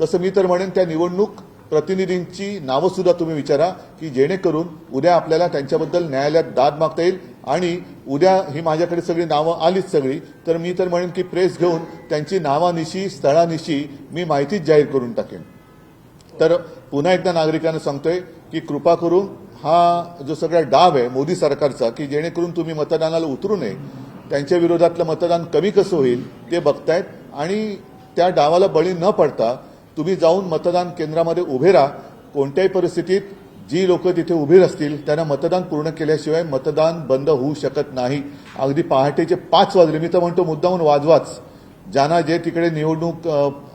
तसं मी तर म्हणेन त्या निवडणूक प्रतिनिधींची नावं सुद्धा तुम्ही विचारा की जेणेकरून उद्या आपल्याला त्यांच्याबद्दल न्यायालयात दाद मागता येईल आणि उद्या ही माझ्याकडे सगळी नावं आलीच सगळी तर मी तर म्हणेन की प्रेस घेऊन त्यांची नावानिशी स्थळानिशी मी माहितीच जाहीर करून टाकेन. तर पुन्हा एकदा नागरिकांना सांगतोय की कृपा करून हा जो सगळा डाव आहे मोदी सरकारचा की जेणेकरून तुम्ही मतदानाला उतरू नये त्यांच्या विरोधातलं मतदान कमी कसं होईल ते बघतायत आणि त्या डावाला बळी न पडता तुम्ही जाऊन मतदान केंद्रामध्ये उभे राहा. कोणत्याही परिस्थितीत जी लोक तिथे उभी असतील त्यांना मतदान पूर्ण केल्याशिवाय मतदान बंद होऊ शकत नाही. अगदी पहाटेचे पाच वाजले. मी तर म्हणतो मुद्दाहून वाजवाच. ज्यांना जे तिकडे निवडणूक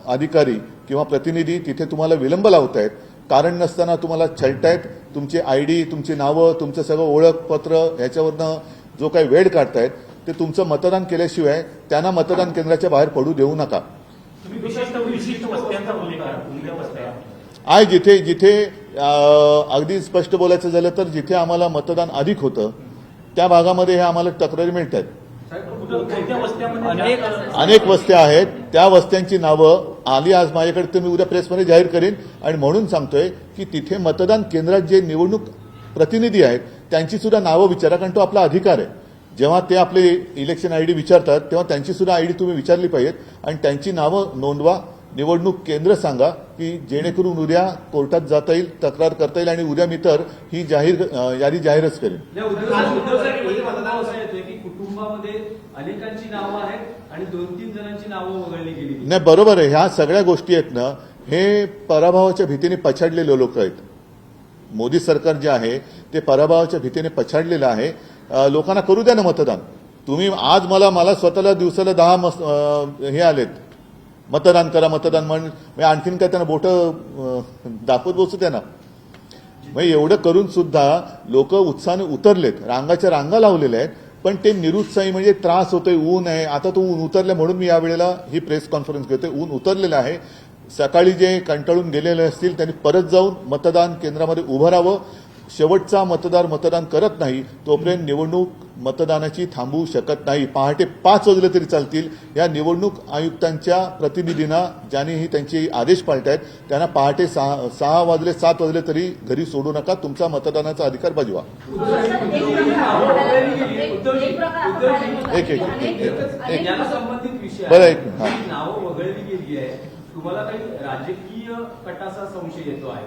अधिकारी किंवा प्रतिनिधी तिथे तुम्हाला विलंब लावत आहेत कारण नसताना तुम्हाला छळतायत. तुमची आय डी तुमची नावं तुमचं सगळं ओळखपत्र ह्याच्यावरनं जो काही वेळ काढतायत ते तुमचं मतदान केल्याशिवाय त्यांना मतदान केंद्राच्या बाहेर पडू देऊ नका. आहे जिथे जिथे अगदी स्पष्ट बोलायचं झालं तर जिथे आम्हाला मतदान अधिक होतं त्या भागामध्ये हे आम्हाला तक्रारी मिळत आहेत कोणत्या वस्त्यामध्ये अनेक- जास्त- अनेक वस्त्या आहेत. त्या वस्त्यांची नावं आली आज माझ्याकडे तर मी उद्या प्रेसमध्ये जाहीर करेन. आणि म्हणून सांगतोय की तिथे मतदान केंद्रात जे निवडणूक प्रतिनिधी आहेत त्यांची सुद्धा नावं विचारा कारण तो आपला अधिकार आहे. जेव्हा ते आपले इलेक्शन आयडी विचारतात तेव्हा त्यांची सुद्धा आयडी तुम्ही विचारली पाहिजेत. आणि त्यांची नावं नोंदवा. निवडणूक केंद्र सांगा की जेणेकरून उद्या कोर्टात जाता येईल तक्रार करता येईल आणि उद्या मी तर ही जाहीर यादी जाहीरच करेन. या उद्योगासाठी उद्योगासाठी मतदान असं येतोय की कुटुंबामध्ये अनेकांची नावं आहेत आणि दोन तीन जणांची नावं वगळली गेली. नाही बरोबर आहे. ह्या सगळ्या गोष्टी आहेत ना हे पराभवाच्या भीतीने पछाडलेले लोक आहेत. मोदी सरकार जे आहे ते पराभवाच्या भीतीने पछाडलेलं आहे. लोकांना करू द्या ना मतदान. तुम्ही आज मला मला स्वतःला दिवसाला दहा मस- हे आलेत. मतदान करा मतदान म्हण म्हणजे आणखीन काय त्यांना बोट दाखवत बसू त्यांना मग एवढं करून सुद्धा लोक उत्साहाने उतरलेत. रांगाच्या रांगा लावलेल्या आहेत पण ते निरुत्साही म्हणजे त्रास होतोय ऊन आहे. आता तो ऊन उतरलं म्हणून मी यावेळेला ही प्रेस कॉन्फरन्स घेतोय. ऊन उतरलेलं आहे. सकाळी जे कंटाळून गेलेले असतील त्यांनी परत जाऊन मतदान केंद्रामध्ये उभं राहावं. शेवटचा मतदार मतदान करत नाही तोपर्यंत निवडणूक मतदानाची थांबवू शकत नाही पहाटे पाच वाजले तरी चालतील या निवडणूक आयुक्तांच्या प्रतिनिधींना ज्यांनी त्यांचे आदेश पाळतायत त्यांना पहाटे सहा सहा वाजले सात वाजले तरी घरी सोडू नका तुमचा मतदानाचा अधिकार बजवा एक- एक- बरं. एक मिनिट, हा. ही तुम्हाला काही राजकीय कटाचा संशय येतो आहे?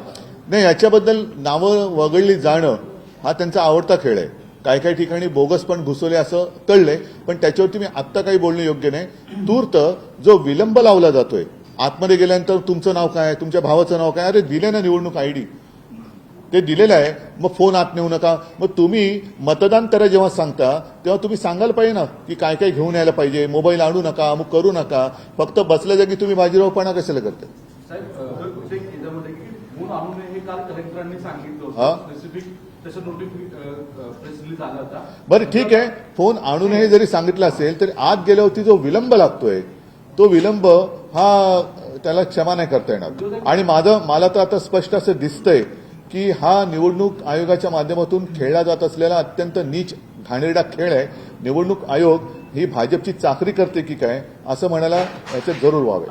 नाही याच्याबद्दल नावं वगळली जाणं हा त्यांचा आवडता खेळ आहे. काही काही ठिकाणी बोगस पण घुसवले असं कळलंय पण त्याच्यावरती मी आत्ता काही बोलणं योग्य नाही. तूर्त जो विलंब लावला जातोय आतमध्ये गेल्यानंतर तुमचं नाव काय तुमच्या भावाचं नाव काय अरे दिले ना निवडणूक आयडी ते दिलेलं आहे मग फोन आत नेऊ नका. मग तुम्ही मतदान करा जेव्हा सांगता तेव्हा तुम्ही सांगायला पाहिजे ना की काय काय घेऊन यायला पाहिजे मोबाईल आणू नका अमुक करू नका. फक्त बसल्या जागी तुम्ही बाजीरावपणा कशाला करता साहेब अ, ते याच्यामध्ये की फोन आणू सांगितलं स्पेसिफिक बरं ठीक आहे. फोन आणू नये जरी सांगितलं असेल तरी आत गेल्यावरती जो विलंब लागतोय तो विलंब हा त्याला क्षमा नाही करता येणार. आणि माझं मला तर आता स्पष्ट असं दिसतंय की हा निवडणूक आयोगाच्या माध्यमातून खेळला जात असलेला अत्यंत नीच घाणेरडा खेळ आहे. निवडणूक आयोग ही भाजपची चाकरी करते की काय असं म्हणायला याच्यात जरूर व्हावे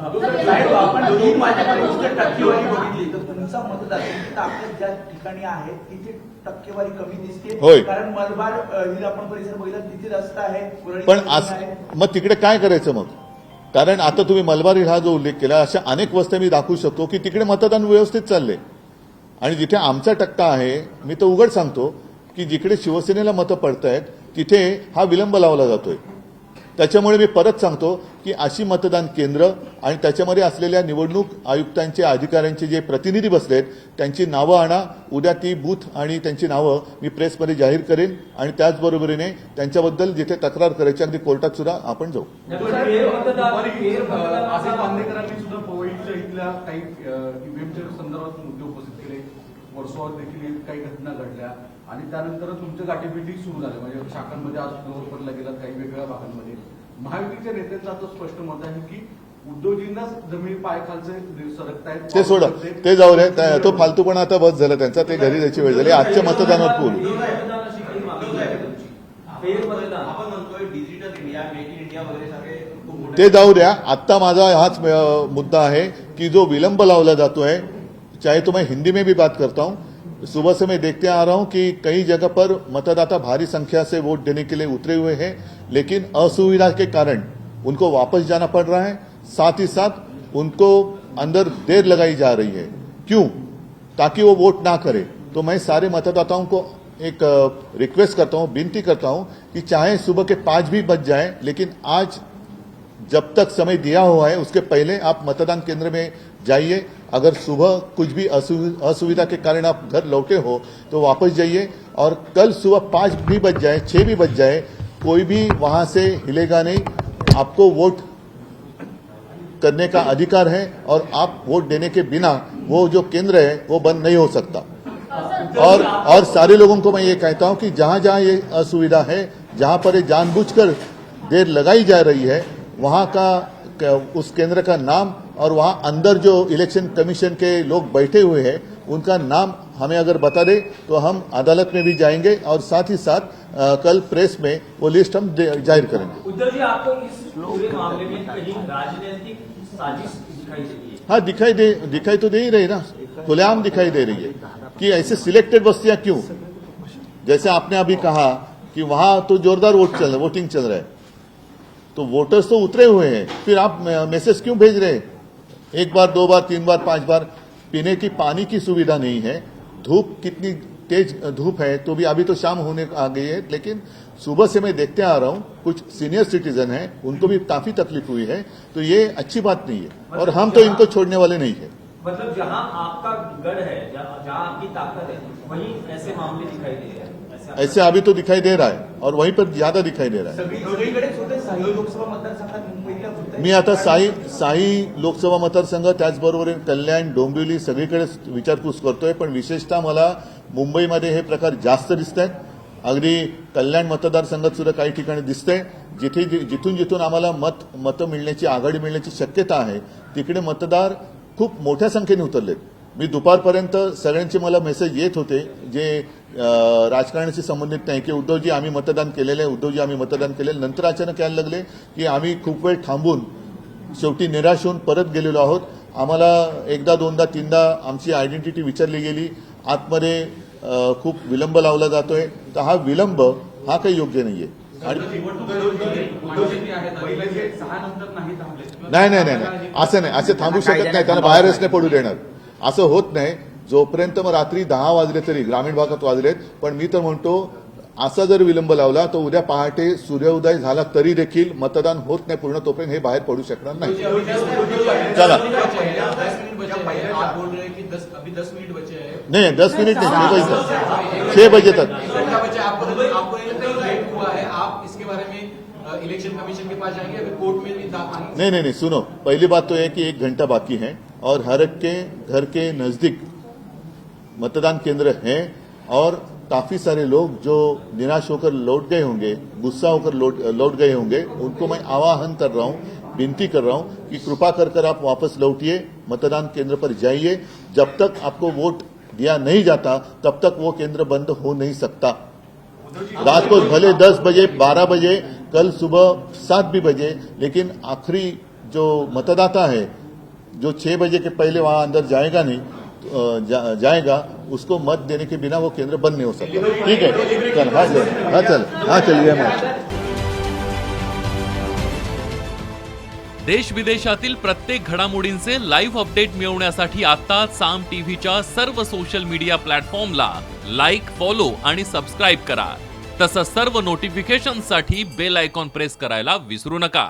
ताकद ज्या ठिकाणी आहे तिथे टक्केवारी कमी दिसते. होय. कारण मलबार अ, हिरापण परिसर बघितला तिथे रस्ता आहे वरळी पण आज आहे. मग तिकडे काय करायचं मग? कारण आता तुम्ही मलबारी हा जो उल्लेख केला अशा अनेक वस्त्या मी दाखवू शकतो की तिकडे मतदान व्यवस्थित चाललंय. आणि जिथे आमचा टक्का आहे मी तर उघड सांगतो की जिकडे शिवसेनेला मतं पडतायत तिथे हा विलंब लावला जातोय. त्याच्यामुळे मी परत सांगतो की अशी मतदान केंद्र आणि त्याच्यामध्ये असलेल्या निवडणूक आयुक्तांचे अधिकाऱ्यांचे जे प्रतिनिधी बसलेत त्यांची नावं आणा. उद्या ती बूथ आणि त्यांची नावं मी प्रेसमध्ये जाहीर करेन आणि त्याचबरोबरीने त्यांच्याबद्दल जिथे तक्रार करायची अगदी कोर्टात सुद्धा आपण जाऊ. संदर्भात मुद्दे उपस्थित केले. देखील काही घटना घडल्या. आणि त्यानंतर तुमच्या गाठीभेटी सुरू झाल्या म्हणजे शाखांमध्ये आज लोहरपडला गेलात काही वेगळ्या भागांमध्ये. महायुतीच्या नेत्यांचं आता स्पष्ट मत आहे की उद्योजींनाच जमीन पायखालचे सरकतायत ते सोडा. ते जाऊ रे तो फालतूपणा आता बस झाला त्यांचा. ते घरी जायची वेळ झाली. आजच्या मतदानावर बोलू फेर मतदानाची काही मागणी आहे का तुमची? फेर मतदान आपण म्हणतोय digital India make in India वगैरे सगळे खूप मोठे ते जाऊ द्या. आत्ता माझा हाच मुद्दा आहे कि जो विलंब लावला जातो है चाहे तो मैं हिंदी में भी बात करता हूं सुबह से मैं देखते आ रहा हूँ कि कई जगह पर मतदाता भारी संख्या से वोट देने के लिए उतरे हुए हैं, लेकिन असुविधा के कारण उनको वापस जाना पड़ रहा है। साथ ही साथ उनको अंदर देर लगाई जा रही है। क्यों? ताकि वो वोट ना करे। तो मैं सारे मतदाताओं को एक रिक्वेस्ट करता हूँ, विनती करता हूँ कि चाहे सुबह के पाँच भी बज जाए, लेकिन आज जब तक समय दिया हुआ है, उसके पहले आप मतदान केंद्र में जाइए। अगर सुबह कुछ भी असुविधा के कारण आप घर लौटे हो तो वापस जाइए। और कल सुबह पाँच भी बज जाए, छह भी बज जाए, कोई भी वहाँ से हिलेगा नहीं। आपको वोट करने का अधिकार है और आप वोट देने के बिना वो जो केंद्र है, वो बंद नहीं हो सकता। और और सारे लोगों को मैं ये कहता हूँ कि जहाँ जहाँ ये असुविधा है, जहाँ पर ये जानबूझकर देर लगाई जा रही है वहाँ का उस केंद्र का नाम और वहाँ अंदर जो इलेक्शन कमीशन के लोग बैठे हुए हैं उनका नाम हमें अगर बता दे तो हम अदालत में भी जाएँगे और साथ ही साथ अ, कल प्रेस में वो लिस्ट हम ज़ाहिर करेंगे। उद्धव जी आपको इस पूरे मामले में कहीं राजनीतिक साजिश दिखाई है? हाँ दिखाई दे दिखाई तो दे ही रही ना। खुलेआम दिखाई दे रही है कि ऐसे सिलेक्टेड बस्तियाँ क्यों? जैसे आपने अभी कहा कि वहाँ तो जोरदार वोट चल रहा वोटिंग चल रहा है। तो वोटर्स तो उतरे हुए हैं। फिर आप मैसेज क्यों भेज रहे हैं? एक बार, दो बार, तीन बार, पाँच बार, पीने की पानी की सुविधा नहीं है। धूप कितनी तेज धूप है तो भी अभी तो शाम होने आ गई है, लेकिन सुबह से मैं देखते आ रहा हूँ, कुछ सीनियर सिटीजन है, उनको भी काफ़ी तकलीफ़ हुई है तो ये अच्छी बात नहीं है। मतलब और हम तो इनको छोड़ने वाले नहीं है। मतलब जहाँ आपका गढ़ है जहाँ आपकी ताकत है, वहीं ऐसे मामले दिखाई दे रहे हैं। ऐसे अभी तो दिखाई दे रहा है और वहीं पर ज्यादा दिखाई दे रहा है। मी आता साई साई लोकसभा मतदारसंघ त्याचबरोबर कल्याण डोंबिवली सगळीकडे विचारपूस करतोय पण विशेषतः मला मुंबईमध्ये हे प्रकार जास्त दिसत आहेत अगदी कल्याण मतदारसंघात सुद्धा काही ठिकाणी दिसतंय. जिथे जिथून जिथून आम्हाला मत मतं मिळण्याची आघाडी मिळण्याची शक्यता आहे तिकडे मतदार खूप मोठ्या संख्येने उतरलेत. मी दुपारपर्यंत सगळ्यांचे मला मेसेज येत होते जे राजकारणाशी संबंधित नाही की उद्धवजी आम्ही मतदान केलेलं आहे उद्धवजी आम्ही मतदान केलेलं. नंतर अचानक यायला लागले की आम्ही खूप वेळ थांबून शेवटी निराश होऊन परत गेलेलो आहोत. आम्हाला एकदा दोनदा तीनदा आमची आयडेंटिटी विचारली गेली. आतमध्ये खूप विलंब लावला जातोय. तर हा विलंब हा काही योग्य नाहीये. आणि नाही नाही नाही नाही असं नाही. असं थांबू शकत नाही. त्यांना बाहेरच नाही पडू देणार. असं होत नाही. जोपर्यंत मग रात्री दहा वाजले तरी ग्रामीण भागात वाजलेत पण मी तर म्हणतो असा जर विलंब लावला तर उद्या पहाटे सूर्योदय झाला तरी देखील मतदान होत नाही पूर्ण तोपर्यंत हे बाहेर पडू शकणार नाही. चला. आप बोल रहे हैं कि दस अभी दस मिनट बचे हैं नहीं दस मिनट नहीं छह बजे तक है इलेक्शन कमीशन के पास जाएंगे अभी कोर्ट में भी दाखिल नहीं नहीं नहीं सुनो. पहली बात तो यह कि एक घंटा बाकी है और हर एक के घर के नजदीक मतदान केंद्र हैं और काफ़ी सारे लोग जो निराश होकर लौट गए होंगे, गुस्सा होकर लौट गए होंगे, उनको मैं आवाहन कर रहा हूँ, विनती कर रहा हूँ कि कृपा कर कर आप वापस लौटिए, मतदान केंद्र पर जाइए। जब तक आपको वोट दिया नहीं जाता, तब तक वो केंद्र बंद हो नहीं सकता। रात को भले 10 बजे 12 बजे, कल सुबह सात भी बजे, लेकिन आखिरी जो मतदाता है, जो छह बजे के पहले वहाँ अंदर जाएगा नहीं जा, जाएगा उसको मत देने के बिना वो केंद्र बंद नहीं हो सकता। ठीक है? चल हाँ चल हाँ चल हाँ चलिए देश विदेशातील प्रत्येक घडामोडींचे लाईव्ह अपडेट मिळवण्यासाठी आता साम टीव्हीच्या सर्व सोशल मीडिया प्लॅटफॉर्मला लाईक फॉलो आणि सबस्क्राईब करा. तसंच सर्व नोटिफिकेशनसाठी बेल आयकॉन प्रेस करायला विसरू नका.